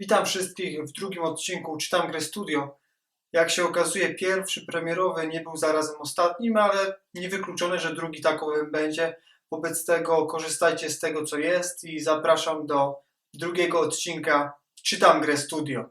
Witam wszystkich w drugim odcinku Czytam Grę Studio. Jak się okazuje, pierwszy premierowy nie był zarazem ostatnim, ale niewykluczone, że drugi takowym będzie. Wobec tego korzystajcie z tego, co jest i zapraszam do drugiego odcinka Czytam Grę Studio.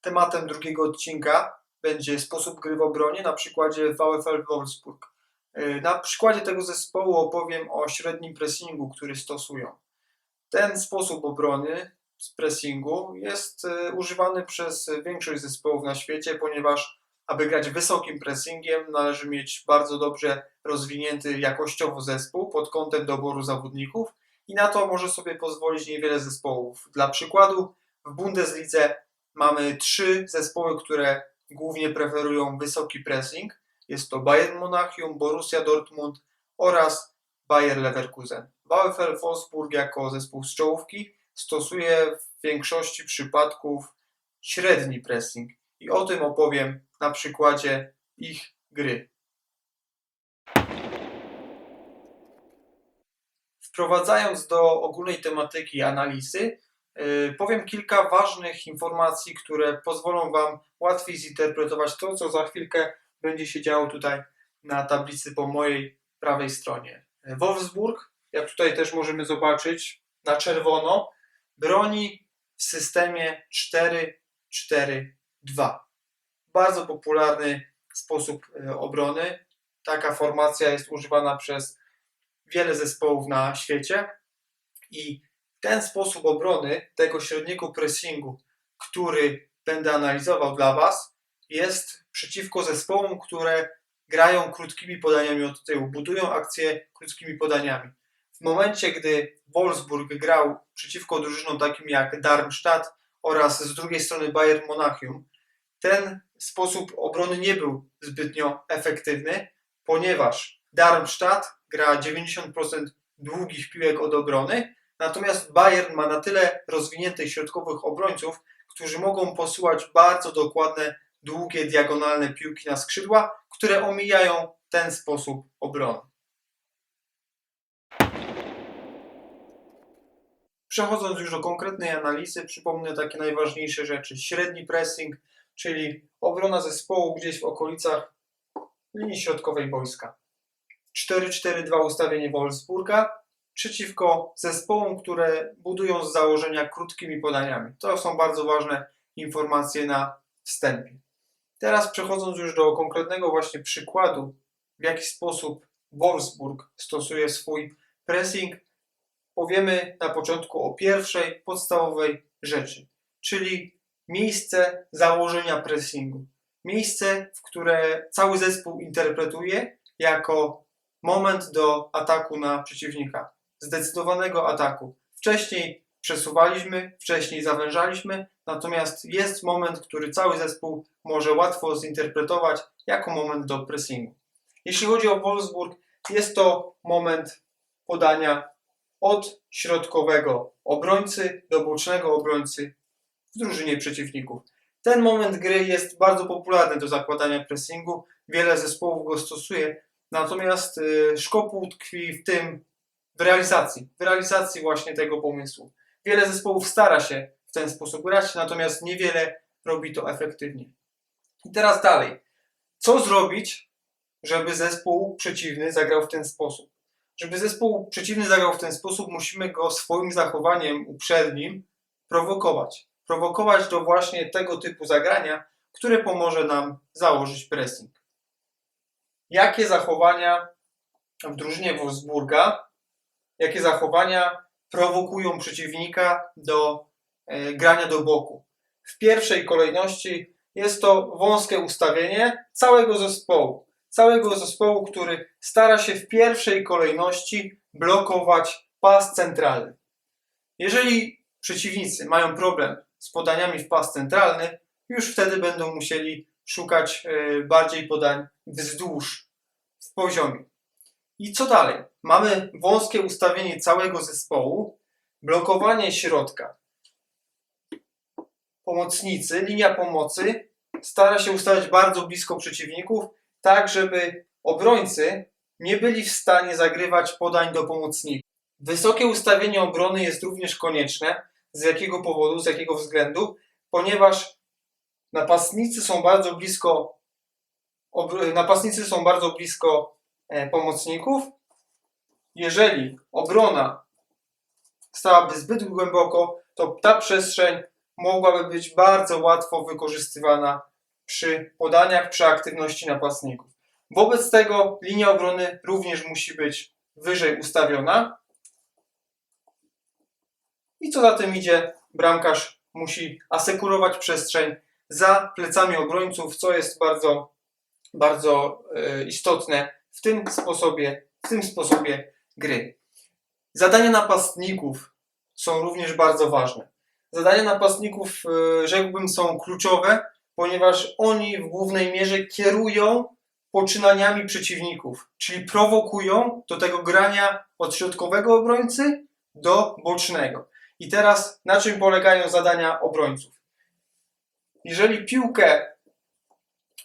Tematem drugiego odcinka będzie sposób gry w obronie na przykładzie VfL Wolfsburg. Yy, Na przykładzie tego zespołu opowiem o średnim pressingu, który stosują. Ten sposób obrony z pressingu jest yy, używany przez większość zespołów na świecie, ponieważ aby grać wysokim pressingiem należy mieć bardzo dobrze rozwinięty jakościowo zespół pod kątem doboru zawodników i na to może sobie pozwolić niewiele zespołów. Dla przykładu w Bundeslidze mamy trzy zespoły, które głównie preferują wysoki pressing. Jest to Bayern Monachium, Borussia Dortmund oraz Bayer Leverkusen. VfL Wolfsburg jako zespół z czołówki stosuje w większości przypadków średni pressing i o tym opowiem na przykładzie ich gry. Wprowadzając do ogólnej tematyki analizy, yy, powiem kilka ważnych informacji, które pozwolą Wam łatwiej zinterpretować to, co za chwilkę będzie się działo tutaj na tablicy po mojej prawej stronie. Wolfsburg, jak tutaj też możemy zobaczyć na czerwono, broni w systemie 4-4-2. Bardzo popularny sposób e, obrony. Taka formacja jest używana przez wiele zespołów na świecie i ten sposób obrony tego średniego pressingu, który będę analizował dla Was, jest przeciwko zespołom, które grają krótkimi podaniami od tyłu, budują akcje krótkimi podaniami. W momencie, gdy Wolfsburg grał przeciwko drużynom takim jak Darmstadt oraz z drugiej strony Bayern Monachium, ten sposób obrony nie był zbytnio efektywny, ponieważ Darmstadt gra 90% długich piłek od obrony, natomiast Bayern ma na tyle rozwiniętych środkowych obrońców, którzy mogą posyłać bardzo dokładne, długie, diagonalne piłki na skrzydła, które omijają ten sposób obrony. Przechodząc już do konkretnej analizy, przypomnę takie najważniejsze rzeczy. Średni pressing, czyli obrona zespołu gdzieś w okolicach linii środkowej boiska. 4-4-2 ustawienie Wolfsburga przeciwko zespołom, które budują z założenia krótkimi podaniami. To są bardzo ważne informacje na wstępie. Teraz przechodząc już do konkretnego właśnie przykładu, w jaki sposób Wolfsburg stosuje swój pressing, powiemy na początku o pierwszej podstawowej rzeczy, czyli miejsce założenia pressingu. Miejsce, w które cały zespół interpretuje jako moment do ataku na przeciwnika, zdecydowanego ataku. Wcześniej przesuwaliśmy, wcześniej zawężaliśmy, natomiast jest moment, który cały zespół może łatwo zinterpretować jako moment do pressingu. Jeśli chodzi o Wolfsburg, jest to moment podania od środkowego obrońcy do bocznego obrońcy w drużynie przeciwników. Ten moment gry jest bardzo popularny do zakładania pressingu, wiele zespołów go stosuje, natomiast y, szkopuł tkwi w tym, w realizacji, w realizacji właśnie tego pomysłu. Wiele zespołów stara się w ten sposób grać, natomiast niewiele robi to efektywnie. I teraz dalej. Co zrobić, żeby zespół przeciwny zagrał w ten sposób? Żeby zespół przeciwny zagrał w ten sposób, musimy go swoim zachowaniem uprzednim prowokować. Prowokować do właśnie tego typu zagrania, które pomoże nam założyć pressing. Jakie zachowania w drużynie Wolfsburga, jakie zachowania prowokują przeciwnika do grania do boku? W pierwszej kolejności jest to wąskie ustawienie całego zespołu. Całego zespołu, który stara się w pierwszej kolejności blokować pas centralny. Jeżeli przeciwnicy mają problem z podaniami w pas centralny, już wtedy będą musieli szukać e, bardziej podań wzdłuż w poziomie. I co dalej? Mamy wąskie ustawienie całego zespołu, blokowanie środka. Pomocnicy, linia pomocy stara się ustawiać bardzo blisko przeciwników, tak żeby obrońcy nie byli w stanie zagrywać podań do pomocników. Wysokie ustawienie obrony jest również konieczne. Z jakiego powodu, z jakiego względu? Ponieważ napastnicy są bardzo blisko napastnicy są bardzo blisko e, pomocników. Jeżeli obrona stałaby zbyt głęboko, to ta przestrzeń mogłaby być bardzo łatwo wykorzystywana przy podaniach, przy aktywności napastników. Wobec tego linia obrony również musi być wyżej ustawiona. I co za tym idzie, bramkarz musi asekurować przestrzeń za plecami obrońców, co jest bardzo, bardzo e, istotne w tym sposobie, w tym sposobie gry. Zadania napastników są również bardzo ważne. Zadania napastników, e, rzekłbym, są kluczowe, ponieważ oni w głównej mierze kierują poczynaniami przeciwników, czyli prowokują do tego grania od środkowego obrońcy do bocznego. I teraz na czym polegają zadania obrońców? Jeżeli piłkę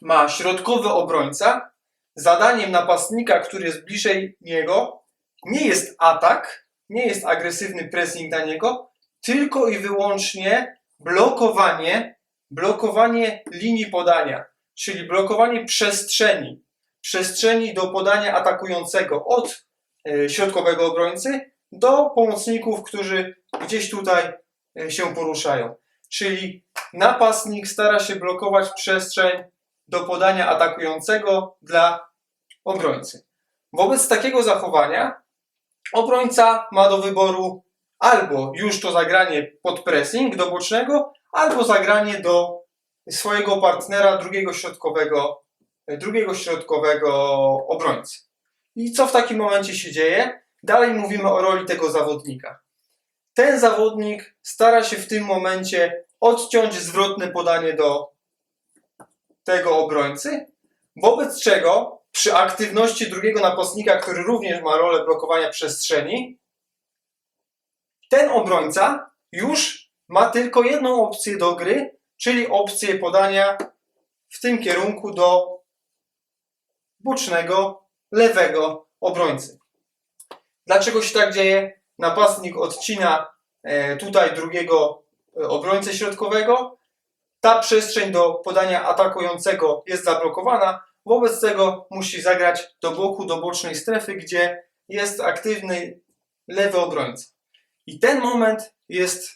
ma środkowy obrońca, zadaniem napastnika, który jest bliżej niego, nie jest atak, nie jest agresywny pressing na niego, tylko i wyłącznie blokowanie, blokowanie linii podania, czyli blokowanie przestrzeni, przestrzeni do podania atakującego od e, środkowego obrońcy do pomocników, którzy gdzieś tutaj e, się poruszają. Czyli napastnik stara się blokować przestrzeń do podania atakującego dla obrońcy. Wobec takiego zachowania obrońca ma do wyboru albo już to zagranie pod pressing do bocznego, albo zagranie do swojego partnera, drugiego środkowego, drugiego środkowego obrońcy. I co w takim momencie się dzieje? Dalej mówimy o roli tego zawodnika. Ten zawodnik stara się w tym momencie odciąć zwrotne podanie do tego obrońcy, wobec czego przy aktywności drugiego napastnika, który również ma rolę blokowania przestrzeni, ten obrońca już ma tylko jedną opcję do gry, czyli opcję podania w tym kierunku do bocznego, lewego obrońcy. Dlaczego się tak dzieje? Napastnik odcina e, tutaj drugiego e, obrońcę środkowego. Ta przestrzeń do podania atakującego jest zablokowana. Wobec tego musi zagrać do boku, do bocznej strefy, gdzie jest aktywny lewy obrońca. I ten moment jest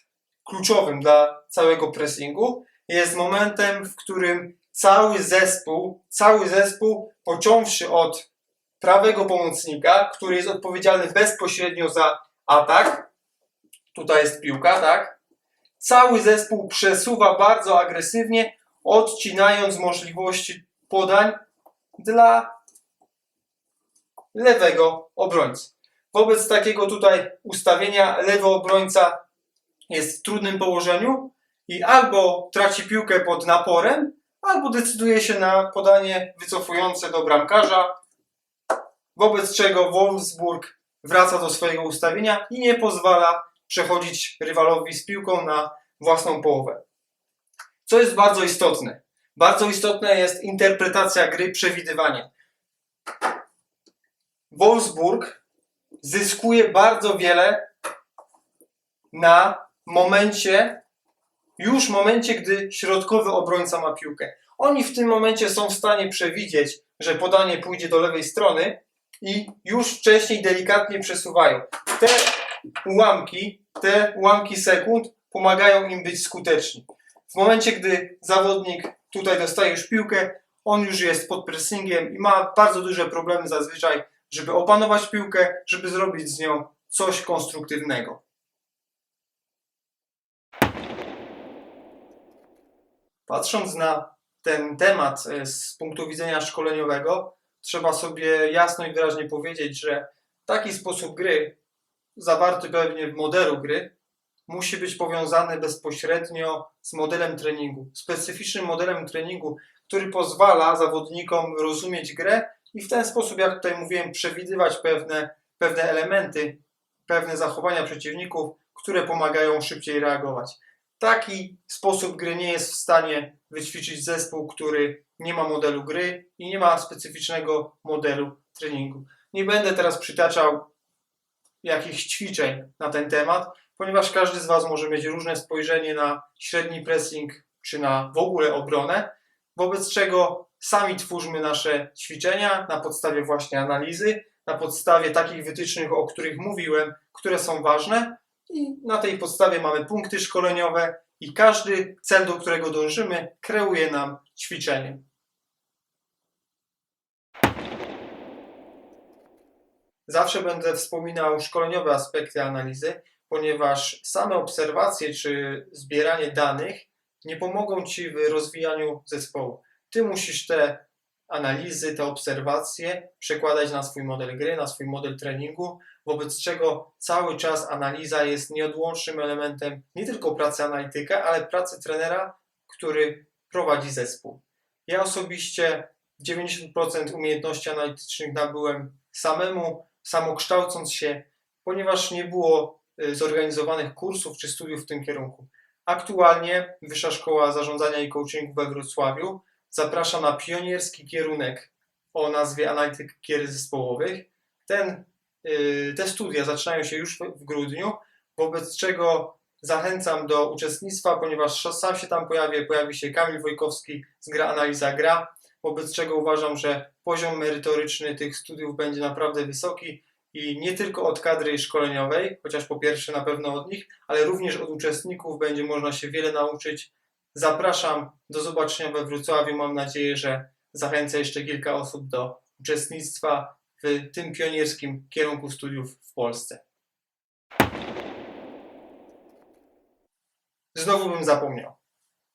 kluczowym dla całego pressingu. Jest momentem, w którym cały zespół, cały zespół, począwszy od prawego pomocnika, który jest odpowiedzialny bezpośrednio za atak, tutaj jest piłka, tak? Cały zespół przesuwa bardzo agresywnie, odcinając możliwości podań dla lewego obrońcy. Wobec takiego tutaj ustawienia lewy obrońca jest w trudnym położeniu i albo traci piłkę pod naporem, albo decyduje się na podanie wycofujące do bramkarza, wobec czego Wolfsburg wraca do swojego ustawienia i nie pozwala przechodzić rywalowi z piłką na własną połowę. Co jest bardzo istotne? Bardzo istotna jest interpretacja gry, przewidywanie. Wolfsburg zyskuje bardzo wiele na momencie, już momencie, gdy środkowy obrońca ma piłkę. Oni w tym momencie są w stanie przewidzieć, że podanie pójdzie do lewej strony i już wcześniej delikatnie przesuwają. Te ułamki, te ułamki sekund pomagają im być skuteczni. W momencie, gdy zawodnik tutaj dostaje już piłkę, on już jest pod pressingiem i ma bardzo duże problemy zazwyczaj, żeby opanować piłkę, żeby zrobić z nią coś konstruktywnego. Patrząc na ten temat e, z punktu widzenia szkoleniowego, trzeba sobie jasno i wyraźnie powiedzieć, że taki sposób gry, zawarty pewnie w modelu gry, musi być powiązany bezpośrednio z modelem treningu, specyficznym modelem treningu, który pozwala zawodnikom rozumieć grę i w ten sposób, jak tutaj mówiłem, przewidywać pewne, pewne elementy, pewne zachowania przeciwników, które pomagają szybciej reagować. Taki sposób gry nie jest w stanie wyćwiczyć zespół, który nie ma modelu gry i nie ma specyficznego modelu treningu. Nie będę teraz przytaczał jakichś ćwiczeń na ten temat, ponieważ każdy z Was może mieć różne spojrzenie na średni pressing czy na w ogóle obronę, wobec czego sami twórzmy nasze ćwiczenia na podstawie właśnie analizy, na podstawie takich wytycznych, o których mówiłem, które są ważne i na tej podstawie mamy punkty szkoleniowe i każdy cel, do którego dążymy, kreuje nam ćwiczenie. Zawsze będę wspominał szkoleniowe aspekty analizy, ponieważ same obserwacje czy zbieranie danych nie pomogą Ci w rozwijaniu zespołu. Ty musisz te analizy, te obserwacje przekładać na swój model gry, na swój model treningu, wobec czego cały czas analiza jest nieodłącznym elementem nie tylko pracy analityka, ale pracy trenera, który prowadzi zespół. Ja osobiście 90% umiejętności analitycznych nabyłem samemu, samokształcąc się, ponieważ nie było y, zorganizowanych kursów czy studiów w tym kierunku. Aktualnie Wyższa Szkoła Zarządzania i Coachingu we Wrocławiu zaprasza na pionierski kierunek o nazwie Analityk Gier Zespołowych. Ten, y, te studia zaczynają się już w, grudniu, wobec czego zachęcam do uczestnictwa, ponieważ sam się tam pojawię, pojawi się Kamil Wojkowski z Gra Analiza Gra, wobec czego uważam, że poziom merytoryczny tych studiów będzie naprawdę wysoki i nie tylko od kadry szkoleniowej, chociaż po pierwsze na pewno od nich, ale również od uczestników będzie można się wiele nauczyć. Zapraszam do zobaczenia we Wrocławiu. Mam nadzieję, że zachęcę jeszcze kilka osób do uczestnictwa w tym pionierskim kierunku studiów w Polsce. Znowu bym zapomniał.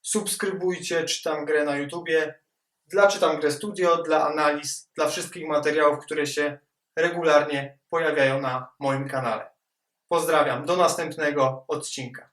Subskrybujcie Czytam Grę na YouTubie. Dla Czytam Grę Studio, dla analiz, dla wszystkich materiałów, które się regularnie pojawiają na moim kanale. Pozdrawiam, do następnego odcinka.